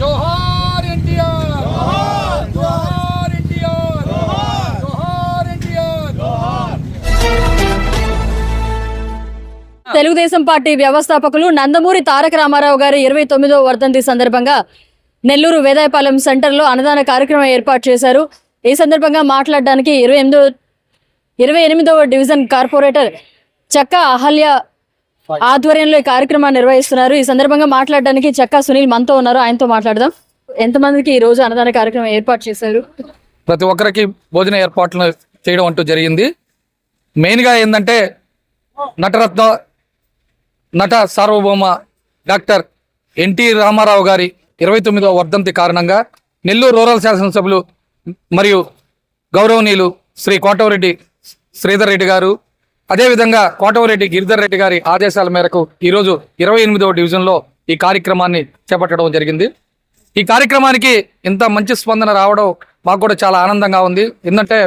జోహార్ ఎన్టీఆర్! జోహార్! ఎన్టీఆర్! జోహార్! ఎన్టీఆర్! తెలుగుదేశం పార్టీ వ్యవస్థాపకులు నందమూరి తారక రామారావు గారి ఇరవై తొమ్మిదో వర్ధంతి సందర్భంగా నెల్లూరు వేదాయపాలెం సెంటర్లో అన్నదాన కార్యక్రమం ఏర్పాటు చేశారు. ఈ సందర్భంగా మాట్లాడడానికి ఇరవై ఎనిమిదో ఇరవై ఎనిమిదవ డివిజన్ కార్పొరేటర్ చక్క అహల్య ఆధ్వర్యంలో ఈ కార్యక్రమాన్ని నిర్వహిస్తున్నారు. ఈ సందర్భంగా మాట్లాడడానికి చక్క సునీల్ మనతో ఉన్నారు. ఆయనతో మాట్లాడదాం. ఎంతమందికి ఈ రోజు అన్నదాన కార్యక్రమం ఏర్పాటు చేశారు? ప్రతి ఒక్కరికి భోజన ఏర్పాట్లు చేయడం అంటూ జరిగింది. మెయిన్గా ఏంటంటే నటరత్న నట సార్వభౌమ డాక్టర్ ఎన్టీ రామారావు గారి ఇరవై తొమ్మిదవ వర్ధంతి కారణంగా నెల్లూరు రూరల్ శాసనసభ్యులు మరియు గౌరవనీయులు శ్రీ కోటవరెడ్డి శ్రీధర్ రెడ్డి గారు అదేవిధంగా కోటవరెడ్డి గిరిధర్ రెడ్డి గారి ఆదేశాల మేరకు ఈరోజు ఇరవై ఎనిమిదవ డివిజన్లో ఈ కార్యక్రమాన్ని చేపట్టడం జరిగింది. ఈ కార్యక్రమానికి ఇంత మంచి స్పందన రావడం మాకు కూడా చాలా ఆనందంగా ఉంది. ఎందుకంటే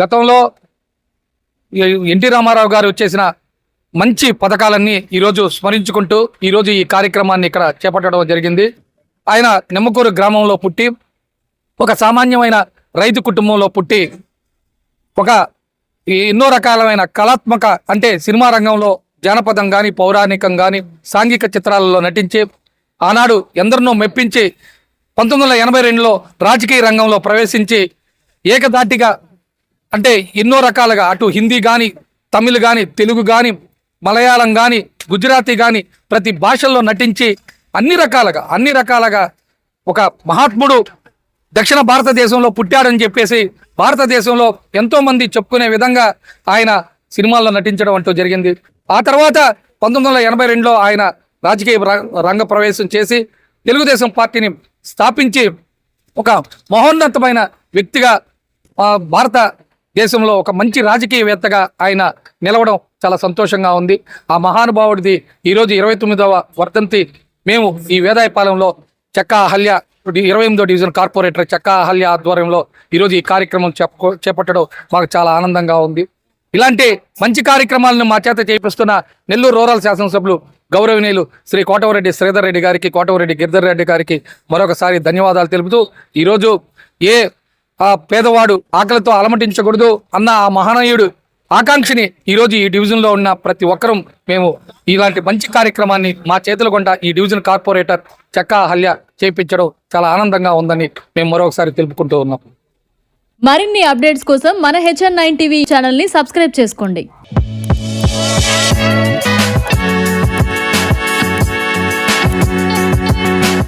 గతంలో ఎన్టీ రామారావు గారు చేసిన మంచి పథకాలన్నీ ఈరోజు స్మరించుకుంటూ ఈరోజు ఈ కార్యక్రమాన్ని ఇక్కడ చేపట్టడం జరిగింది. ఆయన నిమ్మకూరు గ్రామంలో పుట్టి ఒక సామాన్యమైన రైతు కుటుంబంలో పుట్టి ఒక ఎన్నో రకాలమైన కళాత్మక అంటే సినిమా రంగంలో జానపదం కానీ పౌరాణికం కానీ సాంఘిక చిత్రాలలో నటించి ఆనాడు ఎందరినో మెప్పించి పంతొమ్మిది వందల ఎనభై రెండులో రాజకీయ రంగంలో ప్రవేశించి ఏకధాటిగా అంటే ఎన్నో రకాలుగా అటు హిందీ కానీ తమిళ్ కానీ తెలుగు కానీ మలయాళం కానీ గుజరాతీ కానీ ప్రతి భాషల్లో నటించి అన్ని రకాలుగా అన్ని రకాలుగా ఒక మహాత్ముడు దక్షిణ భారతదేశంలో పుట్టాడని చెప్పేసి భారతదేశంలో ఎంతో మంది చెప్పుకునే విధంగా ఆయన సినిమాల్లో నటించడం అంటూ జరిగింది. ఆ తర్వాత పంతొమ్మిది వందల ఎనభై రెండులో ఆయన రాజకీయ రంగ ప్రవేశం చేసి తెలుగుదేశం పార్టీని స్థాపించి ఒక మహోన్నతమైన వ్యక్తిగా భారత దేశంలో ఒక మంచి రాజకీయవేత్తగా ఆయన నిలవడం చాలా సంతోషంగా ఉంది. ఆ మహానుభావుడిది ఈరోజు ఇరవై తొమ్మిదవ వర్ధంతి. మేము ఈ వేదాయపాలెంలో చెక్క అహల్య ఇరవై ఎనిమిదో డివిజన్ కార్పొరేటర్ చక్కా అహల్య ఆధ్వర్యంలో ఈరోజు ఈ కార్యక్రమం చెప్పుకో చేపట్టడం మాకు చాలా ఆనందంగా ఉంది. ఇలాంటి మంచి కార్యక్రమాలను మా చేత చేపిస్తున్న నెల్లూరు రూరల్ శాసనసభ్యులు గౌరవనీయులు శ్రీ కోటవరెడ్డి శ్రీధర్ రెడ్డి గారికి కోటవరెడ్డి గిరిధర్ రెడ్డి గారికి మరొకసారి ధన్యవాదాలు తెలుపుతూ ఈరోజు ఏ ఆ పేదవాడు ఆకలితో అలమటించకూడదు అన్న ఆ మహనీయుడు ఆకాంక్షని ఈరోజు ఈ డివిజన్లో ఉన్న ప్రతి ఒక్కరూ మేము ఇలాంటి మంచి కార్యక్రమాన్ని మా చేతుల కొండ ఈ డివిజన్ కార్పొరేటర్ చెక్కా హల్య చేయించడం చాలా ఆనందంగా ఉందని మేము మరొకసారి తెలుపుకుంటూ ఉన్నాం. మరిన్ని అప్డేట్స్ కోసం మన హెచ్ఎన్ నైన్ టీవీ ఛానల్ని సబ్స్క్రైబ్ చేసుకోండి.